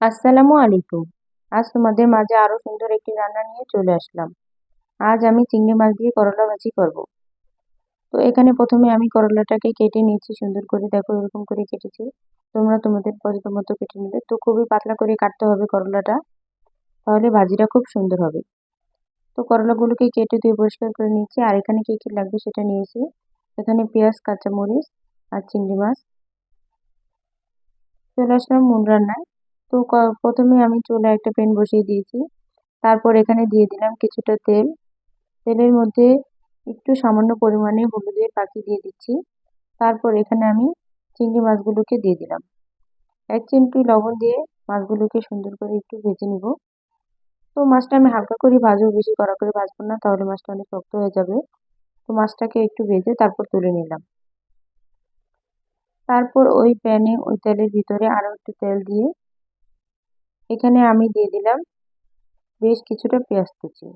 আসসালামু আলাইকুম। আজ তোমাদের মাঝে আরও সুন্দর একটি রান্না নিয়ে চলে আসলাম। আজ আমি চিংড়ি মাছ দিয়ে করলা ভাজি করব। তো এখানে প্রথমে আমি করলাটাকে কেটে নিয়েছি, সুন্দর করে দেখো এরকম করে কেটেছি। তোমরা তোমাদের পছন্দ মতো কেটে নেবে। তো খুবই পাতলা করে কাটতে হবে করলাটা, তাহলে ভাজিটা খুব সুন্দর হবে। তো করলাগুলোকে কেটে দিয়ে পরিষ্কার করে নিয়েছি। আর এখানে কী কী লাগবে সেটা নিয়েছি। এখানে পেঁয়াজ, কাঁচামরিচ আর চিংড়ি মাছ। চলে আসলাম মূল রান্নায়। তো প্রথমে আমি চুলা একটা প্যান বসিয়ে দিয়েছি। তারপর এখানে দিয়ে দিলাম কিছুটা তেল। তেলের মধ্যে একটু সামান্য পরিমাণে হলুদের পাখি দিয়ে দিচ্ছি। তারপর এখানে আমি চিংড়ি মাছগুলোকে দিয়ে দিলাম। এক চিমটি লবণ দিয়ে মাছগুলোকে সুন্দর করে একটু ভেজে নিব। তো মাছটা আমি হালকা করে ভাজবো, বেশি কড়া করে ভাজবো না, তাহলে মাছটা অনেক শক্ত হয়ে যাবে। তো মাছটাকে একটু ভেজে তারপর তুলে নিলাম। তারপর ওই প্যানে ওই তেলের ভিতরে আরও একটু তেল দিয়ে এখানে আমি দিয়ে দিলাম বেশ কিছুটা পেঁয়াজ কুচি।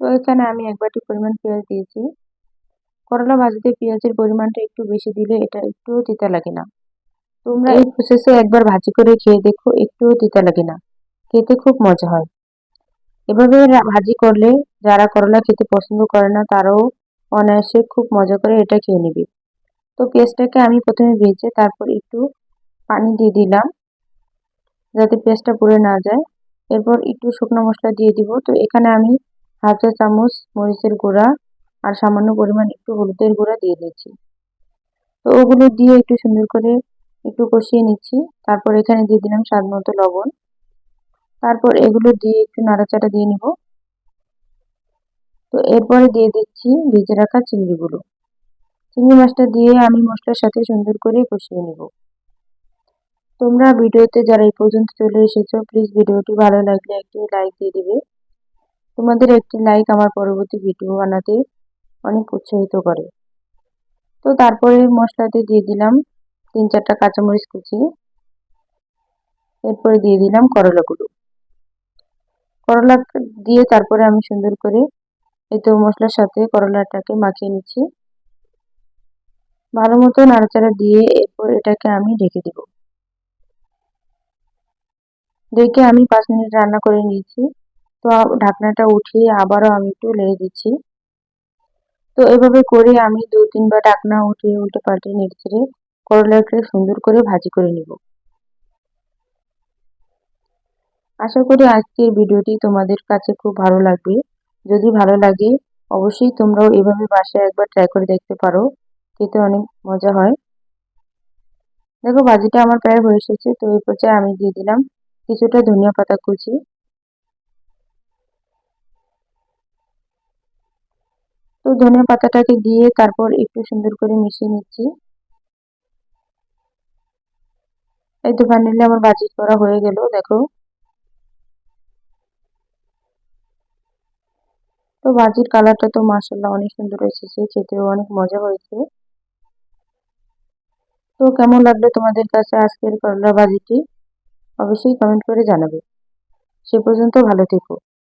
তো এখানে আমি এক বাটি পরিমাণ পেঁয়াজ দিয়েছি। করলা ভাজিতে পেঁয়াজের পরিমাণটা একটু বেশি দিলে এটা একটুও তিতা লাগে না। তোমরা এই প্রসেসে একবার ভাজি করে খেয়ে দেখো, একটুও তিতা লাগে না। খেতে খুব মজা হয়। এভাবে ভাজি করলে যারা করলা খেতে পছন্দ করে না, তারাও অনায়াসে খুব মজা করে এটা খেয়ে নেবে। তো পেঁয়াজটাকে আমি প্রথমে ভেজে তারপর একটু পানি দিয়ে দিলাম। যাতে পেঁয়াজটা পুড়ে না যায়। এরপর একটু শুকনো মশলা দিয়ে দিব। তো এখানে আমি হাফ চা চামচ মরিচের গুঁড়া আর সামান্য পরিমাণ একটু হলুদের গুঁড়া দিয়ে দিচ্ছি তো ওগুলো দিয়ে একটু সুন্দর করে একটু কষিয়ে নিচ্ছি। তারপর এখানে দিয়ে দিলাম স্বাদ মতো লবণ। তারপর এগুলো দিয়ে একটু নাড়াচাড়া দিয়ে নিব। তো এরপরে দিয়ে দিচ্ছি ভেজে রাখা চিংড়িগুলো। চিংড়ি মাছটা দিয়ে আমি মশলার সাথে সুন্দর করে কষিয়ে নিব। তোমরা ভিডিওতে যারা এই পর্যন্ত চলে এসেছ প্লিজ ভিডিওটি ভালো লাগলে একটি লাইক দিয়ে দিবে। তোমাদের একটি লাইক আমার পরবর্তী ভিডিও বানাতে অনেক উৎসাহিত করে। তো তারপরে মশলাতে দিয়ে দিলাম তিন চারটা কাঁচামরিচ কুচি। এরপরে দিয়ে দিলাম করলাগুলো করলা দিয়ে তারপরে আমি সুন্দর করে এই তো মশলার সাথে করলাটাকে মাখিয়ে নিচ্ছি। ভালো মতো নাড়াচাড়া দিয়ে এরপর এটাকে আমি ঢেকে দেবো। দেখে আমি পাঁচ মিনিট রান্না করে নিয়েছি। তো ঢাকনাটা উঠিয়ে আবারও আমি একটু লেগে দিচ্ছি। তো এভাবে করে আমি দু তিনবার ঢাকনা উঠিয়ে উল্টে পাল্টে নেড়ে করলাকে সুন্দর করে ভাজি করে নিব। আশা করি আজকের ভিডিওটি তোমাদের কাছে খুব ভালো লাগবে। যদি ভালো লাগে, অবশ্যই তোমরাও এভাবে বাসায় একবার ট্রাই করে দেখতে পারো। খেতে অনেক মজা হয়। দেখো, ভাজিটা আমার প্রায় হয়ে এসেছে। তো এই পর্যায়ে আমি দিয়ে দিলাম কিছুটা ধনিয়া পাতা কুচি। তো ধনিয়া পাতাটাকে দিয়ে তারপর একটু সুন্দর করে মিশিয়ে নিচ্ছি। এই তো ফাইনালি আমার ভাজি করা হয়ে গেল, দেখো। তো ভাজির কালারটা তো মাসাল্লাহ অনেক সুন্দর এসেছে, খেতেও অনেক মজা হয়েছে। তো কেমন লাগল তোমাদের কাছে আজকের করলা ভাজিটি অবশ্যই কমেন্ট করে জানাবে। সে পর্যন্ত ভালো থেকো।